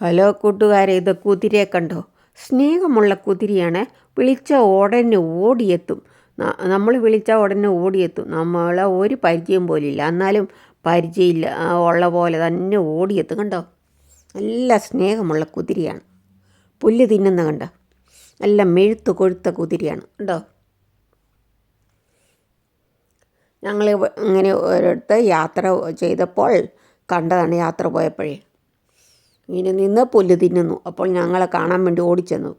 Hello കൂട്ടുകാരെ ഇത് കുതിരയെ കണ്ടോ? സ്നേഹമുള്ള കുതിരയാണ്. വിളിച്ച ഉടനെ ഓടിയെത്തും. നമ്മൾ വിളിച്ച ഉടനെ ഓടിയെത്തും. നമ്മളെ ഒരു പരിചയം പോലില്ല. എന്നാലും പരിചയമില്ല ഉള്ള പോലെ തന്നെ ഓടിയെത്തും. കണ്ടോ? നല്ല സ്നേഹമുള്ള കുതിരയാണ്. പുല്ല് തിന്നുന്ന കണ്ടോ? നല്ല മെഴുത്ത് കൊഴുത്ത കുതിരയാണ്. കണ്ടോ? ഞങ്ങൾ ഇങ്ങനെ ഒരിടത്ത് യാത്ര ചെയ്തപ്പോൾ കണ്ടതാണ് യാത്ര പോയപ്പോഴേ. ഇങ്ങനെ നിന്ന് പുല്ല് തിന്നുന്നു. അപ്പോൾ ഞങ്ങളെ കാണാൻ വേണ്ടി ഓടിച്ചെന്നു.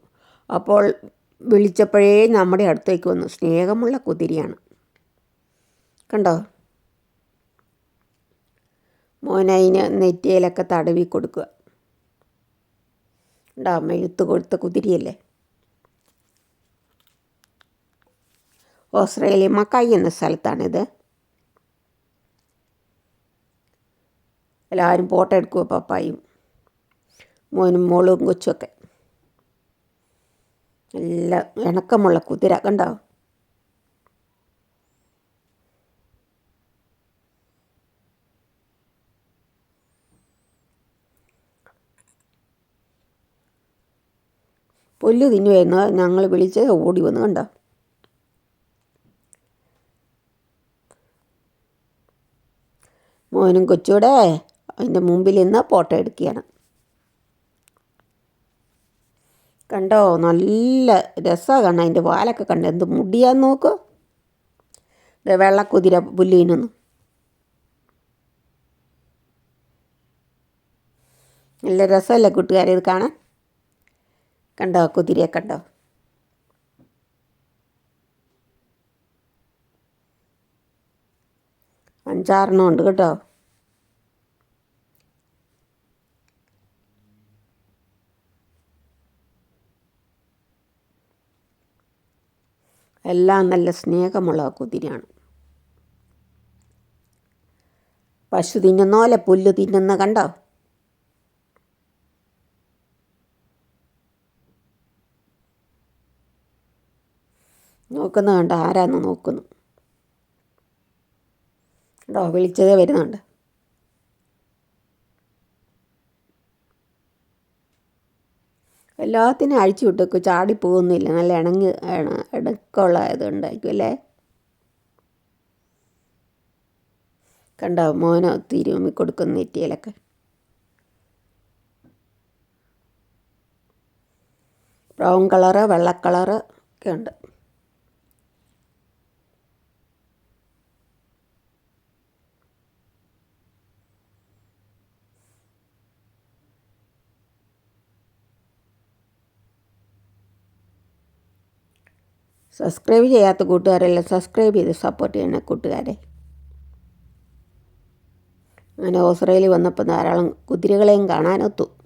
അപ്പോൾ വിളിച്ചപ്പോഴേ നമ്മുടെ അടുത്തേക്ക് വന്നു. സ്നേഹമുള്ള കുതിരയാണ്. കണ്ടോ? മോനതിന് നെറ്റിയിലൊക്കെ തടവി കൊടുക്കുക. ഉണ്ടോ മെഴുത്ത് കൊടുത്ത കുതിരയല്ലേ? ഓസ്ട്രേലിയ മക്കായി എന്ന സ്ഥലത്താണിത്. എല്ലാവരും ഫോട്ടോ എടുക്കുക പപ്പായും? മോനും മോളും കൊച്ചുമൊക്കെ. നല്ല ഇണക്കമുള്ള കുതിര കണ്ടോ? പുല്ല് തിന്നുമായിരുന്നു ഞങ്ങൾ വിളിച്ച് ഓടി വന്ന് കണ്ടോ? മോനും കൊച്ചൂടെ അതിന്റെ മുമ്പിൽ നിന്ന് ഫോട്ടോ എടുക്കുകയാണ്. കണ്ടോ? നല്ല രസമാണ് കാണാൻ അതിന്റെ വാലൊക്കെ കണ്ടോ. എന്ത് മുടിയാന്ന് നോക്കൂ. വെള്ളക്കുതിര പുല്ലിനൊന്നു. നല്ല രസമല്ലേ കൂട്ടുകാരെ ഇത് കാണാൻ? കണ്ടോ കുതിരയെ കണ്ടോ? അഞ്ചാറെണ്ണം ഉണ്ട് കേട്ടോ. എല്ലാം നല്ല സ്നേഹമുള്ള കുതിരയാണ്. പശു തിന്നുന്ന പോലെ പുല്ല് തിന്നുന്ന കണ്ടോ? നോക്കുന്ന കണ്ടോ? ആരാന്ന് നോക്കുന്നു. കണ്ടോ? വിളിച്ചതേ വരുന്നുണ്ട്. എല്ലാത്തിനും അഴിച്ചു വിട്ടേക്കും. ചാടി പോകുന്നില്ല. നല്ല ഇണങ്ങി ഇണക്കമുള്ള ഇത് ഉണ്ടായിരിക്കും അല്ലേ? കണ്ടോ? മോനോ തിരുമ്മി കൊടുക്കുന്ന നെറ്റിയിലൊക്കെ. ബ്രൗൺ കളറ് വെള്ള കളറ് ഒക്കെ ഉണ്ട്. സബ്സ്ക്രൈബ് ചെയ്യാത്ത കൂട്ടുകാരെല്ലാം സബ്സ്ക്രൈബ് ചെയ്ത് സപ്പോർട്ട് ചെയ്യണ കൂട്ടുകാരെ. അങ്ങനെ ഓസ്ട്രേലിയ വന്നപ്പോൾ ധാരാളം കുതിരകളെയും കാണാനൊത്തു